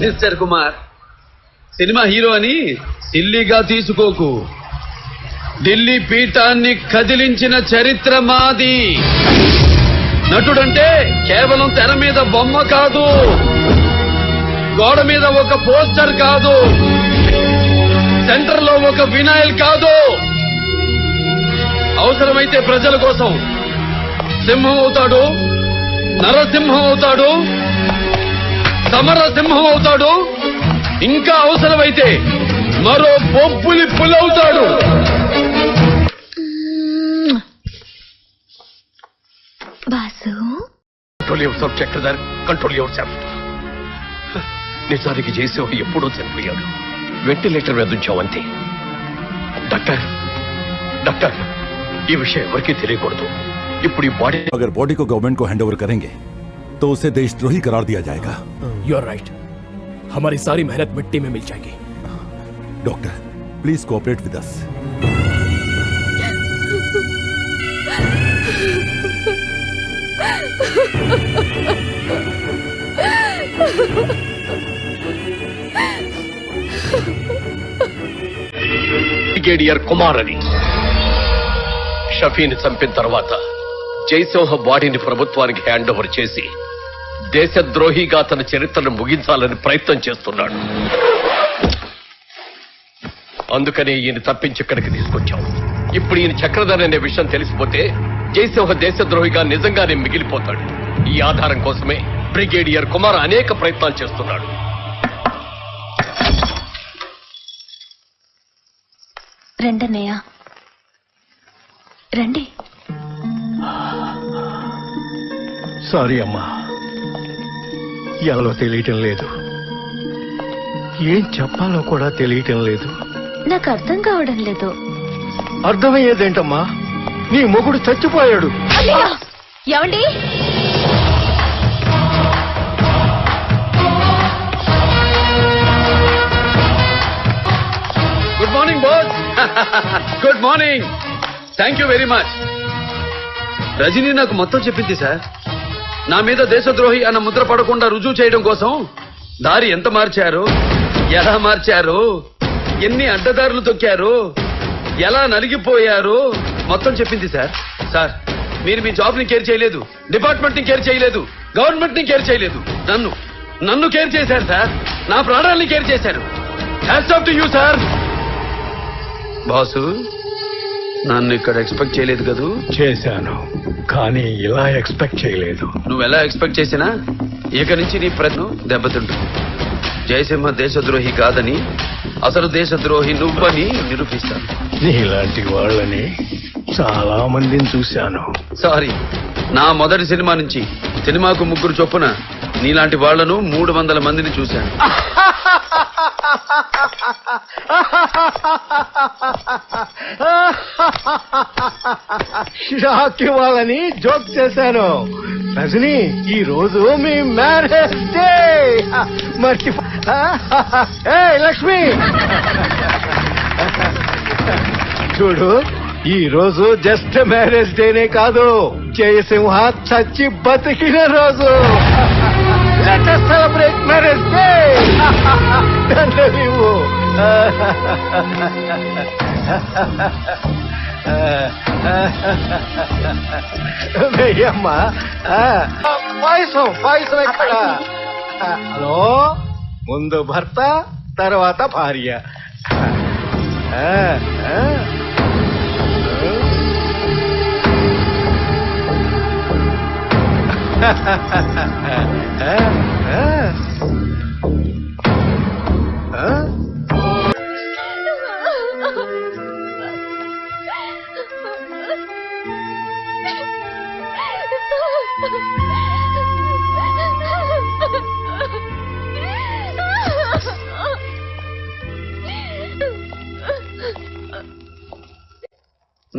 Mister Kumar cinema hero అని సిల్లిగా తీసుకోకు. ఢిల్లీ పీఠాన్ని కదిలించిన చరిత్ర మాది. నటుడంటే కేవలం తెర మీద బొమ్మ కాదు గోడ మీద ఒక పోస్టర్ కాదు సెంటర్లో ఒక వినాయల్ కాదు. అవసరమైతే ప్రజల కోసం సింహం అవుతాడు నరసింహం అవుతాడు సమరసింహం అవుతాడు ఇంకా అవసరమైతే మరో బొబ్బులి పులవుతాడు boss control your self Chakradhari control your self నిజానికి చేసేవాడు ఎప్పుడో చనిపోయాడు వెంటిలేటర్ మీద ఉంచావంతే డాక్టర్ డాక్టర్ ఈ విషయం ఎవరికీ తెలియకూడదు ఇప్పుడు ఈ బాడీ अगर बॉडी को गवर्नमेंट को हैंड ओवर करेंगे तो उसे देशद्रोही करार दिया जाएगा यू आर राइट हमारी सारी मेहनत मिट्टी में मिल जाएगी doctor please cooperate with us brigadier Kumar అని షఫీని చంపిన తర్వాత జయసింహ బాడీని ప్రభుత్వానికి హ్యాండ్ ఓవర్ చేసి దేశద్రోహిగా తన చరిత్రను ముగించాలని ప్రయత్నం చేస్తున్నాడు. అందుకనే ఈయన తప్పించి ఇక్కడికి తీసుకొచ్చాం. ఇప్పుడు ఈయన చక్రధర్ అనే విషయం తెలిసిపోతే జయసింహ దేశద్రోహిగా నిజంగానే మిగిలిపోతాడు. ఈ ఆధారం కోసమే బ్రిగేడియర్ కుమార్ అనేక ప్రయత్నాలు చేస్తున్నాడు. రండన్నయ్య. రండి. సారీ అమ్మా. ఎవరో తెలియటం లేదు. ఏం చెప్పాలో కూడా తెలియటం లేదు. నాకు అర్థం కావడం లేదు. అర్థమయ్యేదేంటమ్మా? నీ మొగుడు చచ్చిపోయాడు. ఏమండి? Good morning boss good morning thank you very much Rajani నాకు మొత్తం చెప్పింది సార్ నా మీద దేశద్రోహి అన్న ముద్ర పడకుండా రుజువు చేయడం కోసం దారి ఎంత మార్చారు? ఎలా మార్చారు? ఎన్ని అడ్డదారులు తొక్కారు? ఎలా నలిగిపోయారు? మొత్తం చెప్పింది సార్. సార్ మీరు మీ జాబ్ని కేర్ చేయలేదు. డిపార్ట్మెంట్ని కేర్ చేయలేదు. గవర్నమెంట్ని కేర్ చేయలేదు. నన్ను నన్ను కేర్ చేశారు సార్. నా ప్రాణాలని కేర్ చేశారు. Hats off to you sir boss నన్ను ఇక్కడ ఎక్స్పెక్ట్ చేయలేదు కదూ? చేశాను. కానీ ఇలా ఎక్స్పెక్ట్ చేయలేదు. నువ్వు ఎలా ఎక్స్పెక్ట్ చేసినా ఇక నుంచి నీ ప్రయత్నం దెబ్బతింటుంది. జయసింహ దేశద్రోహి కాదని అసలు దేశద్రోహి నువ్వని నిరూపిస్తాను. నీలాంటి వాళ్ళని చాలా మందిని చూశాను. సారీ నా మొదటి సినిమా నుంచి సినిమాకు ముగ్గురు చొప్పున నీలాంటి వాళ్ళను మూడు వందల మందిని చూశాను. షాక్ ఇవ్వాలని జోక్ చేశాను. రజని ఈ రోజు మీ మ్యారేజ్ డే. మర్చి ఏ లక్ష్మి! చూడు ఈ రోజు జస్ట్ మ్యారేజ్ డేనే కాదు. జయసింహ చచ్చి బతికిన రోజు. Celebrate marriage day. నీవు వెయ్యమ్మా. పాయసం పాయసం ఎక్కడ? హలో? ముందు భర్త తర్వాత భార్య. ఆ.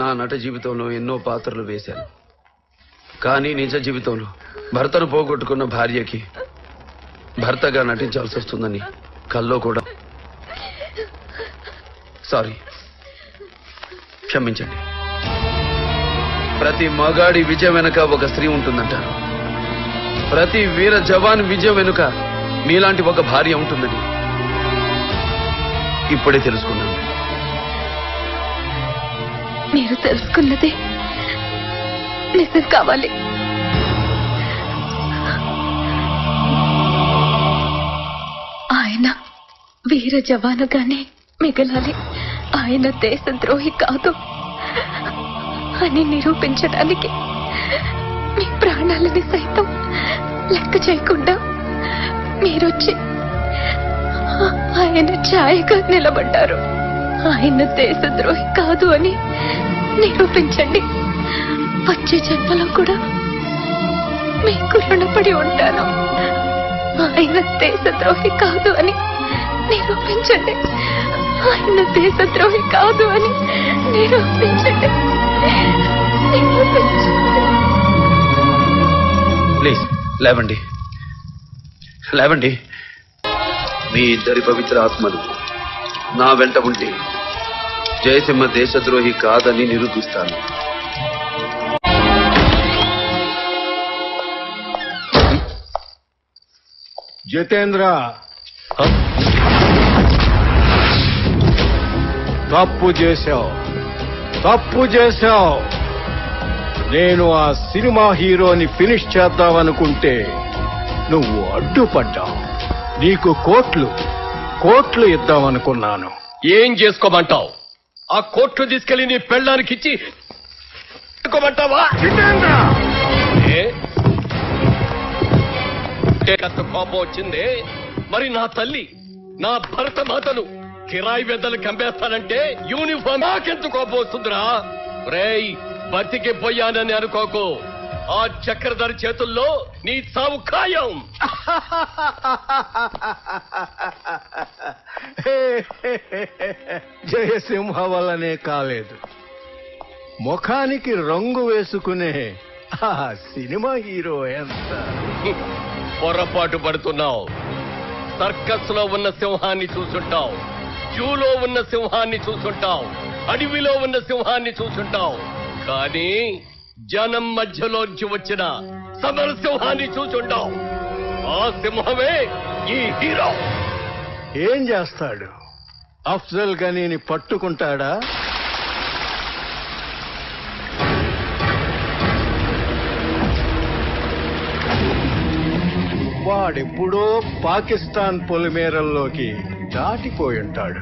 నా నట జీవితంలో ఎన్నో పాత్రలు వేశాను. కానీ నిజ జీవితంలో భర్తను పోగొట్టుకున్న భార్యకి భర్తగా నటించాల్సి వస్తుందని కల్లో కూడా సారీ క్షమించండి. ప్రతి మగాడి విజయం వెనుక ఒక స్త్రీ ఉంటుందంటారు. ప్రతి వీర జవాన్ విజయం వెనుక మీలాంటి ఒక భార్య ఉంటుందని ఇప్పుడే తెలుసుకున్నాను. మీరు తెలుసుకున్నదే నిజం కావాలి. ఆయన వీర జవానుగానే మిగలాలి. ఆయన దేశద్రోహి కాదు అని నిరూపించడానికి మీ ప్రాణాలని సైతం లెక్క చేయకుండా మీరొచ్చి ఆయన ఛాయగా నిలబడ్డారు. ఆయన దేశద్రోహి కాదు అని నిరూపించండి. వచ్చే జన్మలో కూడా మీకు రుణపడి ఉంటాను. ఆయన దేశద్రోహి కాదు అని నిరూపించండి. ఆయన దేశద్రోహి కాదు అని నిరూపించండి. నిరూపించండి ప్లీజ్ లేవండి. లేవండి. మీ ఇద్దరి పవిత్ర ఆత్మలు నా వెంట ఉంటే జయసింహ దేశద్రోహి కాదని నిరూపిస్తాను. జితేంద్ర. తప్పు చేశావు. తప్పు చేశావు. నేను ఆ సినిమా హీరోని ఫినిష్ చేద్దామనుకుంటే నువ్వు అడ్డుపడ్డావు. నీకు కోట్లు కోట్లు ఇద్దామనుకున్నాను. ఏం చేసుకోమంటావు? ఆ కోట్లు తీసుకెళ్ళి నీ పెళ్ళానికి ఇచ్చి చేసుకోమంటావా కోపం వచ్చిందే? మరి నా తల్లి నా భరత మాతను కిరాయి వెద్దలు కంపేస్తానంటే యూనిఫామ్ నాకెంత కోపం వస్తుందిరా? రేయ్ బతికి పోయానని అనుకోకు. ఆ చక్రధరి చేతుల్లో నీ చావు ఖాయం. జయసింహ వల్లనే కాలేదు. ముఖానికి రంగు వేసుకునే ఆ సినిమా హీరో ఎంత? పొరపాటు పడుతున్నావు. సర్కస్లో ఉన్న సింహాన్ని చూసుంటావు. జూలో ఉన్న సింహాన్ని చూసుంటావు. అడవిలో ఉన్న సింహాన్ని చూసుంటావు. కానీ జనం మధ్యలోంచి వచ్చిన సమర సింహాన్ని ఆ సింహమే ఈ హీరో. ఏం చేస్తాడు? అఫ్జల్ గనీని పట్టుకుంటాడా? వాడెప్పుడో పాకిస్తాన్ పొలిమేరల్లోకి దాటిపోయి ఉంటాడు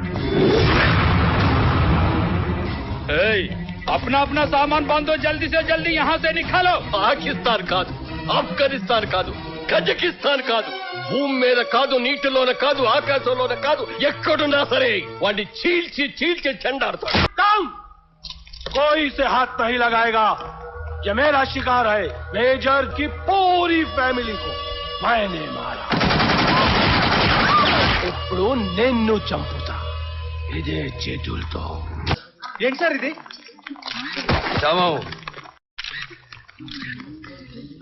अपना अपना सामान बांधो जल्दी से जल्दी यहाँ से निकालो పాకిస్తాన్ కాదు ఆఫ్ఘనిస్తాన్ కాదు కజకిస్తాన్ కాదు భూమి మీద కాదు నీటిలోన కాదు ఆకాశంలోన కాదు ఎక్కడున్నా సరే వాడిని చీల్చి చీల్చి చెండాడతాడు कम कोई से हाथ नहीं लगाएगा ये मेरा शिकार है मेजर की पूरी फैमिली को मैंने मारा ఇప్పుడు నిన్ను చంపుతా ఇదే చేతులతో ఏంటి సార్ ఇది శవం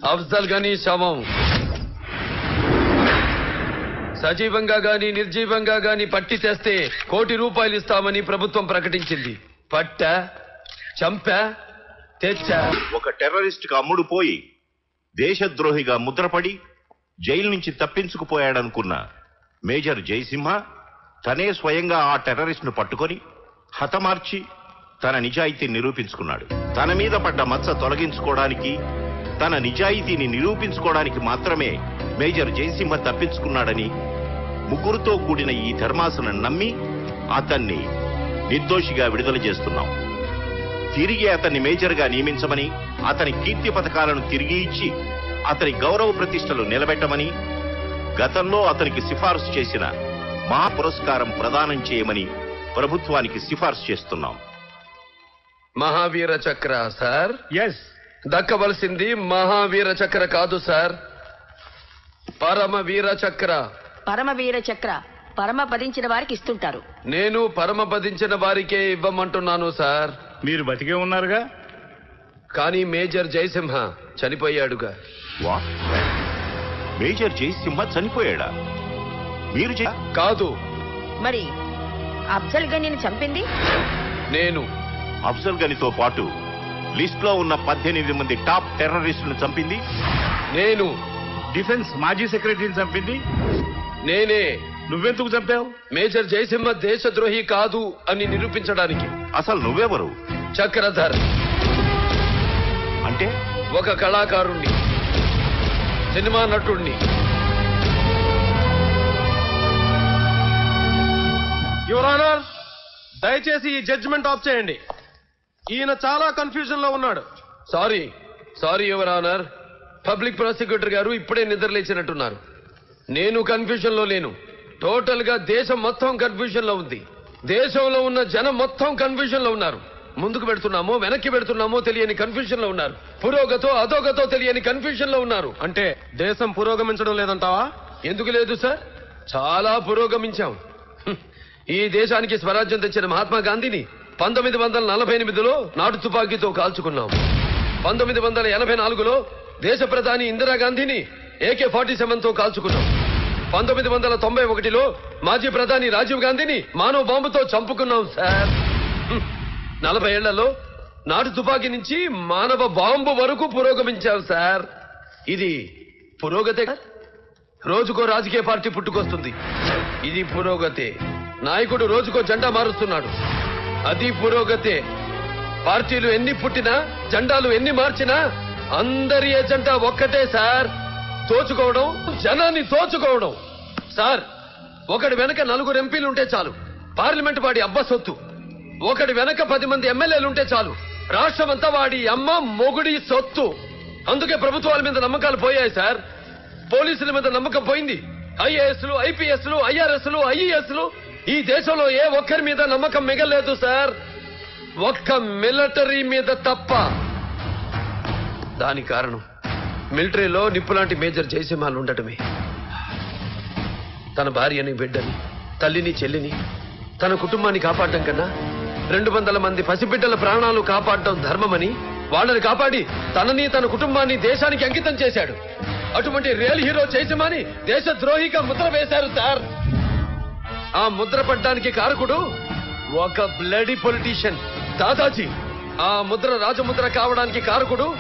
అఫ్జల్ గనీ శవం సజీవంగా గాని నిర్జీవంగా గాని పట్టి తెస్తే కోటి రూపాయలు ఇస్తామని ప్రభుత్వం ప్రకటించింది. పట్ట చంప తెచ్చా. ఒక టెర్రరిస్ట్ అమ్ముడు పోయి దేశద్రోహిగా ముద్రపడి జైలు నుంచి తప్పించుకుపోయాడనుకున్న మేజర్ జయసింహ తనే స్వయంగా ఆ టెర్రరిస్ట్ను పట్టుకొని హతమార్చి తన నిజాయితీని నిరూపించుకున్నాడు. తన మీద పడ్డ మచ్చ తొలగించుకోవడానికి తన నిజాయితీని నిరూపించుకోవడానికి మాత్రమే మేజర్ జయసింహ తప్పించుకున్నాడని ముగ్గురుతో కూడిన ఈ ధర్మాసనం నమ్మి అతన్ని నిర్దోషిగా విడుదల చేస్తున్నాం. తిరిగి అతన్ని మేజర్గా నియమించమని అతని కీర్తి పథకాలను తిరిగి ఇచ్చి అతని గౌరవ ప్రతిష్టలు నిలబెట్టమని గతంలో అతనికి సిఫార్సు చేసిన మహా పురస్కారం ప్రదానం చేయమని ప్రభుత్వానికి సిఫార్సు చేస్తున్నాం. మహావీర చక్ర సార్? ఎస్ దక్కవలసింది మహావీర చక్ర కాదు సార్. పరమ వీర చక్ర. పరమవీర చక్ర. పరమ పదించిన వారికి ఇస్తుంటారు. నేను పరమపదించిన వారికే ఇవ్వమంటున్నాను సార్. మీరు బతికే ఉన్నారుగా? కానీ మేజర్ జయసింహ చనిపోయాడుగా. వా మేజర్ జయసింహ చనిపోయాడా? మీరు చే- కాదు. మరి అఫ్జల్ గనీని చంపింది? నేను. అఫ్జల్ గనితో పాటు లిస్ట్లో ఉన్న పద్దెనిమిది మంది టాప్ టెర్రరిస్టులను చంపింది. నేను డిఫెన్స్ మాజీ సెక్రటరీని చంపింది. నేనే. నువ్వెందుకు చంపావు? మేజర్ జయసింహ దేశద్రోహి కాదు అని నిరూపించడానికి. అసలు నువ్వెవరు? చక్రధర్. అంటే? ఒక కళాకారుణ్ణి. సినిమా నటుణ్ణి. యువర్ ఆనర్ దయచేసి ఈ జడ్జిమెంట్ ఆఫ్ చేయండి. ఈయన చాలా కన్ఫ్యూజన్లో ఉన్నాడు. Sorry sorry your honour public prosecutor గారు ఇప్పుడే నిద్రలేచినట్టున్నారు నేను కన్ఫ్యూజన్లో లేను. టోటల్గా దేశం మొత్తం కన్ఫ్యూజన్లో ఉంది. దేశంలో ఉన్న జనం మొత్తం కన్ఫ్యూజన్లో ఉన్నారు. ముందుకు పెడుతున్నామో వెనక్కి పెడుతున్నామో తెలియని కన్ఫ్యూజన్లో ఉన్నారు. పురోగతో అధోగతో తెలియని కన్ఫ్యూజన్లో ఉన్నారు. అంటే దేశం పురోగమించడం లేదంటావా? ఎందుకు లేదు సార్? చాలా పురోగమించాం. ఈ దేశానికి స్వరాజ్యం తెచ్చిన మహాత్మా గాంధీని పంతొమ్మిది వందల నలభై ఎనిమిదిలో నాటు తుపాకీతో కాల్చుకున్నాం. పంతొమ్మిది వందల ఎనభై నాలుగులో దేశ ప్రధాని ఇందిరాగాంధీని ఏకే ఫార్టీ సెవెన్తో కాల్చుకున్నాం. పంతొమ్మిది వందల తొంభై ఒకటిలో మాజీ ప్రధాని రాజీవ్ గాంధీని మానవ బాంబుతో చంపుకున్నాం సార్. నలభై ఏళ్ళలో నాటు తుపాకీ నుంచి మానవ బాంబు వరకు పురోగమించాం సార్. ఇది పురోగతే రోజుకో రాజకీయ పార్టీ పుట్టుకొస్తుంది. ఇది పురోగతే. నాయకుడు రోజుకో జెండా మారుస్తున్నాడు. అది పురోగతే. పార్టీలు ఎన్ని పుట్టినా జెండాలు ఎన్ని మార్చినా అందరి ఎజెండా ఒక్కటే సార్. తోచుకోవడం జనాన్ని తోచుకోవడం. సార్ ఒకటి వెనక నలుగురు ఎంపీలు ఉంటే చాలు. పార్లమెంట్ వాడి అబ్బ సొత్తు. ఒకటి వెనక పది మంది ఎమ్మెల్యేలు ఉంటే చాలు. రాష్ట్రమంతా వాడి అమ్మ మొగుడి సొత్తు. అందుకే ప్రభుత్వాల మీద నమ్మకాలు పోయాయి సార్. పోలీసుల మీద నమ్మకం పోయింది. ఐఏఎస్లు ఐపీఎస్లు ఐఆర్ఎస్లు ఐఈఎస్లు ఈ దేశంలో ఏ ఒక్కరి మీద నమ్మకం మిగలేదు సార్. ఒక్క మిలిటరీ మీద తప్ప. దాని కారణం మిలిటరీలో నిప్పులాంటి మేజర్ జయసింహాలు ఉండటమే. తన భార్యని బిడ్డని తల్లిని చెల్లిని తన కుటుంబాన్ని కాపాడటం కన్నా రెండు వందల మంది పసిబిడ్డల ప్రాణాలు కాపాడటం ధర్మమని వాళ్ళని కాపాడి తనని తన కుటుంబాన్ని దేశానికి అంకితం చేశాడు. అటువంటి రియల్ హీరో జయసింహాని దేశద్రోహిగా ముద్ర వేశారు సార్. ఆ ముద్ర పడ్డానికి కారకుడు ఒక బ్లడీ పొలిటీషియన్ దాదాజీ ఆ ముద్ర రాజముద్ర కావడానికి కారకుడు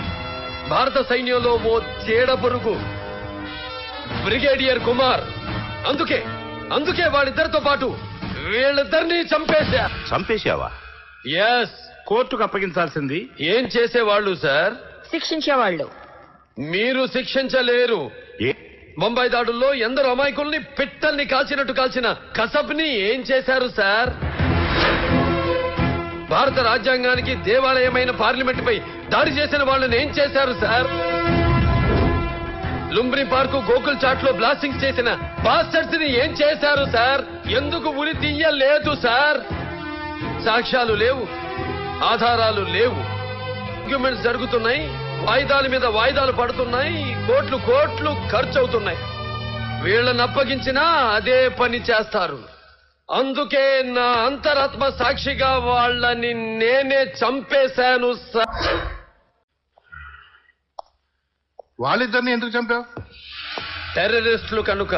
భారత సైన్యంలో ఓ చీడ పురుగు. బ్రిగేడియర్ కుమార్ అందుకే అందుకే వాళ్ళిద్దరితో పాటు వీళ్ళిద్దరినీ చంపేశా. చంపేశావా? ఎస్ కోర్టుకు అప్పగించాల్సింది. ఏం చేసేవాళ్ళు సార్? శిక్షించేవాళ్ళు. మీరు శిక్షించలేరు. ఏ బొంబాయి దాడుల్లో ఎందరో అమాయకుల్ని పిట్టల్ని కాల్చినట్టు కాల్చిన కసబ్ని ఏం చేశారు సార్? భారత రాజ్యాంగానికి దేవాలయమైన పార్లమెంట్ పై దాడి చేసిన వాళ్ళని ఏం చేశారు సార్? లుంబ్రి పార్కు గోకుల్ చాట్లో బ్లాస్టింగ్ చేసిన బాస్టర్స్ని ఏం చేశారు సార్? ఎందుకు ఉరి తీయలేదు సార్? సాక్ష్యాలు లేవు ఆధారాలు లేవు. ఆర్గ్యుమెంట్స్ జరుగుతున్నాయి. వాయిదాల మీద వాయిదాలు పడుతున్నాయి కోట్లు కోట్లు ఖర్చు అవుతున్నాయి వీళ్ళని అప్పగించినా అదే పని చేస్తారు. అందుకే నా అంతరాత్మ సాక్షిగా వాళ్ళని నేనే చంపేశాను సార్ వాళ్ళిద్దరిని ఎందుకు చంపావు? టెర్రరిస్టులు కనుక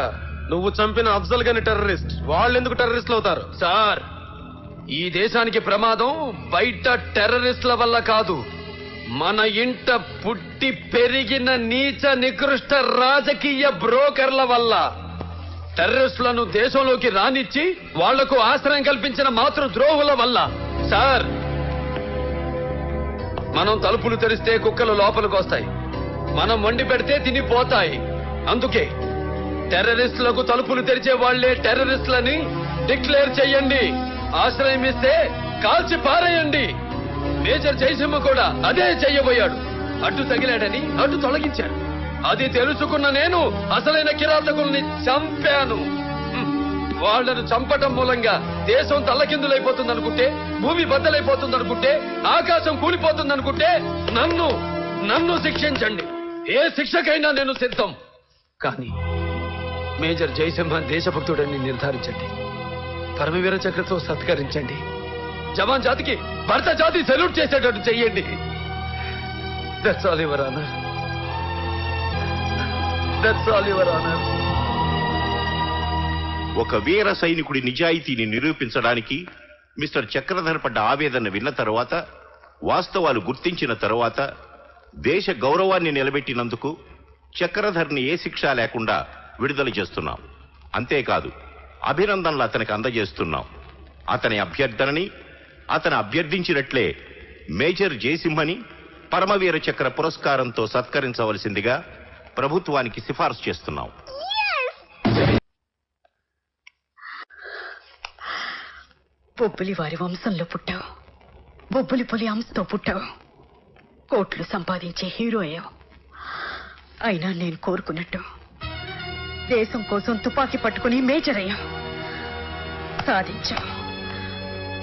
నువ్వు చంపిన అఫ్జల్ గని టెర్రరిస్ట్ వాళ్ళు ఎందుకు టెర్రరిస్టులు అవుతారు? సార్ ఈ దేశానికి ప్రమాదం బయట టెర్రరిస్టుల వల్ల కాదు. మన ఇంట పుట్టి పెరిగిన నీచ నికృష్ట రాజకీయ బ్రోకర్ల వల్ల టెర్రరిస్టులను దేశంలోకి రానిచ్చి వాళ్ళకు ఆశ్రయం కల్పించిన మాతృ ద్రోహుల వల్ల. సార్ మనం తలుపులు తెరిస్తే కుక్కలు లోపలికి వస్తాయి. మనం వండి పెడితే తినిపోతాయి. అందుకే టెర్రరిస్టులకు తలుపులు తెరిచే వాళ్ళే టెర్రరిస్టులని డిక్లేర్ చెయ్యండి ఆశ్రయం ఇస్తే కాల్చి పారేయండి. మేజర్ జయసింహ కూడా అదే చెయ్యబోయాడు అడ్డు తగిలాడని అడ్డు తొలగించాడు. అది తెలుసుకున్న నేను అసలైన కిరాతకుల్ని చంపాను. వాళ్ళను వాళ్ళను చంపటం మూలంగా దేశం తల్లకిందులైపోతుందనుకుంటే భూమి బద్దలైపోతుందనుకుంటే ఆకాశం కూలిపోతుందనుకుంటే నన్ను నన్ను శిక్షించండి. ఏ శిక్షకైనా నేను సిద్ధం. కానీ మేజర్ జయసింహ దేశభక్తుడని నిర్ధారించండి. పరమవీర చక్రతో సత్కరించండి. జవాన్ జాతికి భర్త జాతి సెల్యూట్ చేసేటట్టు చెయ్యండి. That's all your honour that's all your honour ఒక వీర సైనికుడి నిజాయితీని నిరూపించడానికి మిస్టర్ చక్రధర్ పడ్డ ఆవేదన విన్న తరువాత వాస్తవాలు గుర్తించిన తరువాత దేశ గౌరవాన్ని నిలబెట్టినందుకు చక్రధర్ని ఏ శిక్ష లేకుండా విడుదల చేస్తున్నాం. అంతేకాదు అభినందనలు అతనికి అందజేస్తున్నాం. అతని అభ్యర్థనని అతను అభ్యర్థించినట్లే మేజర్ జయసింహని పరమవీర చక్ర పురస్కారంతో సత్కరించవలసిందిగా ప్రభుత్వానికి సిఫార్సు చేస్తున్నాం. బొబ్బులి వారి వంశంలో పుట్టావు. బొబ్బులి పులి అంశతో పుట్టావు. కోట్లు సంపాదించే హీరో అయ్యావు. అయినా నేను కోరుకున్నట్టు దేశం కోసం తుపాకీ పట్టుకుని మేజర్ అయ్యావు. సాధించావు.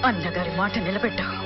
అన్నగారి మాట నిలబెట్టావు